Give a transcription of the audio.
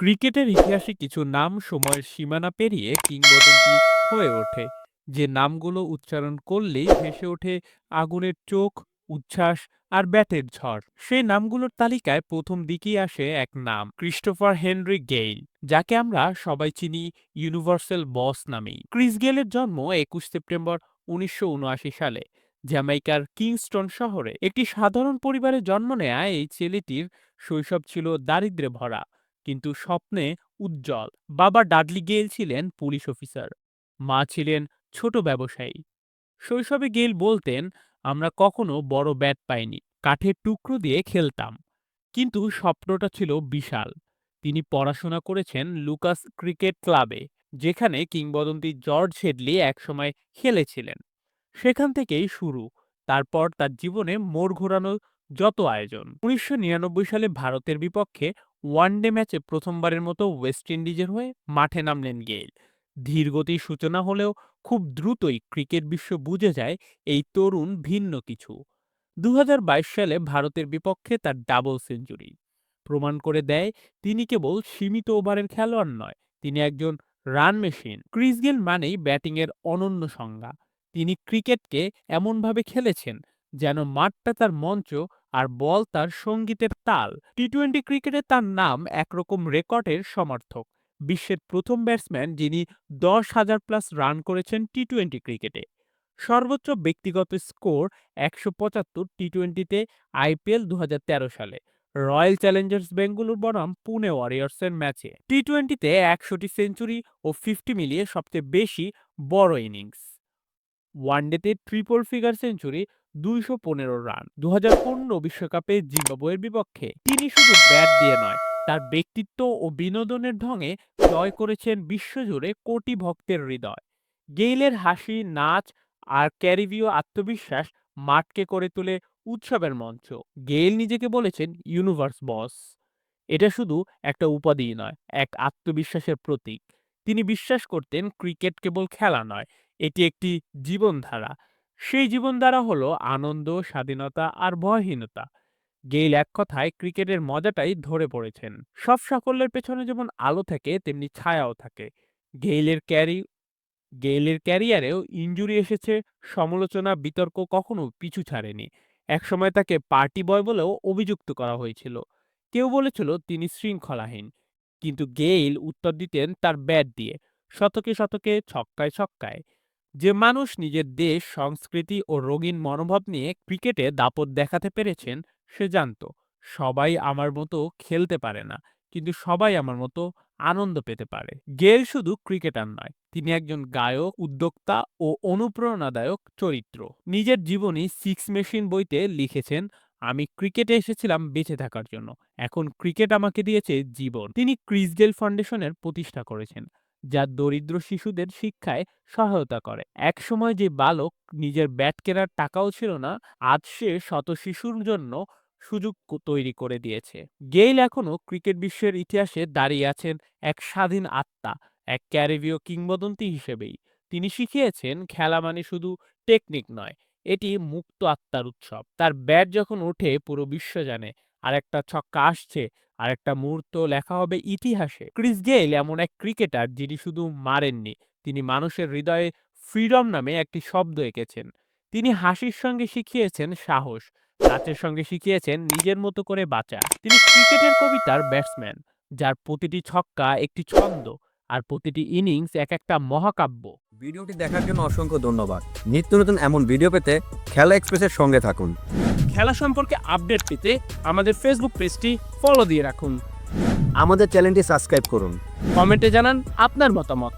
ক্রিকেটের ইতিহাসে কিছু নাম সময়ের সীমানা পেরিয়ে কিংবদন্তি হয়ে ওঠে। যে নামগুলো উচ্চারণ করলেই ভেসে ওঠে আগুনের চোখ, উচ্ছ্বাস আর ব্যাটের ঝড়। সেই নামগুলোর তালিকায় প্রথম দিকেই আসে এক নাম, ক্রিস্টোফার হেনরি গেইল, যাকে আমরা সবাই চিনি ইউনিভার্সাল বস নামেই। ক্রিস গেলের জন্ম একুশ সেপ্টেম্বর উনিশশো উনআশি সালে জ্যামাইকার কিংস্টন শহরে। একটি সাধারণ পরিবারে জন্ম নেয়া এই ছেলেটির শৈশব ছিল দারিদ্রে ভরা। কিন্তু স্বপ্নে উজ্জ্বল। বাবা ডাডলি গেইল ছিলেন পুলিশ অফিসার। মা ছিলেন ছোট ব্যবসায়ী। শৈশবে গেইল বলতেন, আমরা কখনো বড় ব্যাট পাইনি। কাঠের টুকরো দিয়ে খেলতাম। কিন্তু স্বপ্নটা ছিল বিশাল। তিনি পড়াশোনা করেছেন লুকাস ক্রিকেট ক্লাবে, যেখানে কিংবদন্তি জর্জ হেডলি একসময় খেলেছিলেন। সেখান থেকেই শুরু। তারপর তার জীবনে মোড় ঘোরানো যত আয়োজন। উনিশশো নিরানব্বই সালে ভারতের বিপক্ষে ওয়ানডে ম্যাচে প্রথমবারের মতো ওয়েস্ট ইন্ডিজের হয়ে মাঠে নামলেন গেইল। ধীরগতির সূচনা হলেও খুব দ্রুতই ক্রিকেট বিশ্ব বুঝে যায় এই তরুণ ভিন্ন কিছু। দু হাজার বাইশ সালে ভারতের বিপক্ষে তার ডাবল সেঞ্চুরি। প্রমাণ করে দেয়, তিনি কেবল সীমিত ওভারের খেলোয়াড় নয়, তিনি একজন রান মেশিন। ক্রিস গেল মানেই ব্যাটিংয়ের অনন্য সংজ্ঞা। তিনি ক্রিকেটকে এমনভাবে খেলেছেন যেন মাঠটা তার মঞ্চ আর বল তার সঙ্গীতের তাল। টি টোয়েন্টি ক্রিকেটে তার নাম একরকম রেকর্ডের সমর্থক। বিশ্বের প্রথম ব্যাটসম্যান যিনি দশ হাজার প্লাস রান করেছেন টি টোয়েন্টি ক্রিকেটে। সর্বোচ্চ ব্যক্তিগত স্কোর একশো পঁচাত্তর টি টোয়েন্টিতে আইপিএল দু হাজার তেরো সালে। রয়্যাল চ্যালেঞ্জার্স বেঙ্গালুর বনাম পুনে ওয়ারিয়র্সের ম্যাচে। টি টোয়েন্টিতে একশোটি সেঞ্চুরি ও ফিফটি মিলিয়ে সবচেয়ে বেশি বড় ইনিংস। ওয়ানডেতে ট্রিপল ফিগার সেঞ্চুরি দুইশো পনেরো রান। দু বিশ্বকাপে জিম্বাবুয়ের বিপক্ষে তিনি শুধু ব্যাট দিয়ে নয়, তার ব্যক্তিত্ব ও বিনোদনের ঢঙে জয় করেছেন বিশ্বজুড়ে কোটি ভক্তের হৃদয়। গেইলের হাসি, নাচ আর ক্যারিবীয় আত্মবিশ্বাস মাঠকে করে তোলে উৎসবের মঞ্চ। গেইল নিজেকে বলেছেন ইউনিভার্স বস এটা শুধু একটা উপাধি নয়, এক আত্মবিশ্বাসের প্রতীক। তিনি বিশ্বাস করতেন ক্রিকেট কেবল খেলা নয়, এটি একটি জীবনধারা। সেই জীবনধারা হলো আনন্দ, স্বাধীনতা আর ভয়হীনতা। গেইল এক কথায় ক্রিকেটের মজাটাই ধরে পড়েছেন। সব সাফল্যের পেছনে যেমন আলো থাকে, তেমনি ছায়াও থাকে। গেইলের ক্যারি, গেইলের ক্যারিয়ারেও ইনজুরি এসেছে, সমালোচনা, বিতর্ক কখনো পিছু ছাড়েনি। একসময় তাকে পার্টি বয় বলেও অভিযুক্ত করা হয়েছিল। কেউ বলেছিল তিনি শৃঙ্খলাহীন। কিন্তু গেইল উত্তর দিতেন তার ব্যাট দিয়ে, শতকে শতকে ছক্কায় ছক্কায়। যে মানুষ নিজের দেশ, সংস্কৃতি ও রঙিন মনোভাব নিয়ে ক্রিকেটে দাপট দেখাতে পেরেছেন, সে জানত, সবাই আমার মতো খেলতে পারে না, কিন্তু সবাই আমার মতো আনন্দ পেতে পারে। গেল শুধু ক্রিকেটার নয়, তিনি একজন গায়ক, উদ্যোক্তা ও অনুপ্রেরণাদায়ক চরিত্র। নিজের জীবনী সিক্স মেশিন বইতে লিখেছেন, আমি ক্রিকেটে এসেছিলাম বেঁচে থাকার জন্য, এখন ক্রিকেট আমাকে দিয়েছে জীবন। তিনি ক্রিস গেল ফাউন্ডেশনের প্রতিষ্ঠা করেছেন। যা দরিদ্র শিশুদের শিক্ষায় সহায়তা করে। একসময় যে বালক নিজের ব্যাট কেনার টাকাও ছিল না, আজ সে শত শিশুর জন্য সুযোগ তৈরি করে দিয়েছে। গেইল এখনও ক্রিকেট বিশ্বের ইতিহাসে দাঁড়িয়ে আছেন এক স্বাধীন আত্মা, এক ক্যারিবীয় কিংবদন্তি হিসেবেই। তিনি শিখিয়েছেন, খেলা মানে শুধু টেকনিক নয়, এটি মুক্ত আত্মার উৎসব। তার ব্যাট যখন ওঠে, পুরো বিশ্ব জানে আর একটা ছক্কা আসছে আর একটা মুহূর্ত লেখা হবে ইতিহাসে। ক্রিস গেইল এমন এক ক্রিকেটার যিনি শুধু মারেননি, তিনি মানুষের হৃদয়ে ফ্রিডম নামে একটি শব্দ এঁকেছেন। তিনি হাসির সঙ্গে শিখিয়েছেন সাহস, নাচের সঙ্গে শিখিয়েছেন নিজের মতো করে বাঁচা। তিনি ক্রিকেটের কবিতার ব্যাটসম্যান, যার প্রতিটি ছক্কা একটি ছন্দ, আর প্রতিটি ইনিংস এক একটা মহাকাব্য। ভিডিওটি দেখার জন্য অসংখ্য ধন্যবাদ। নিত্য নতুন এমন ভিডিও পেতে খেলা এক্সপ্রেসের সঙ্গে থাকুন। খেলা সম্পর্কে আপডেট পেতে আমাদের ফেসবুক পেজটি ফলো দিয়ে রাখুন। আমাদের চ্যানেলটি সাবস্ক্রাইব করুন। কমেন্টে জানান আপনার মতামত।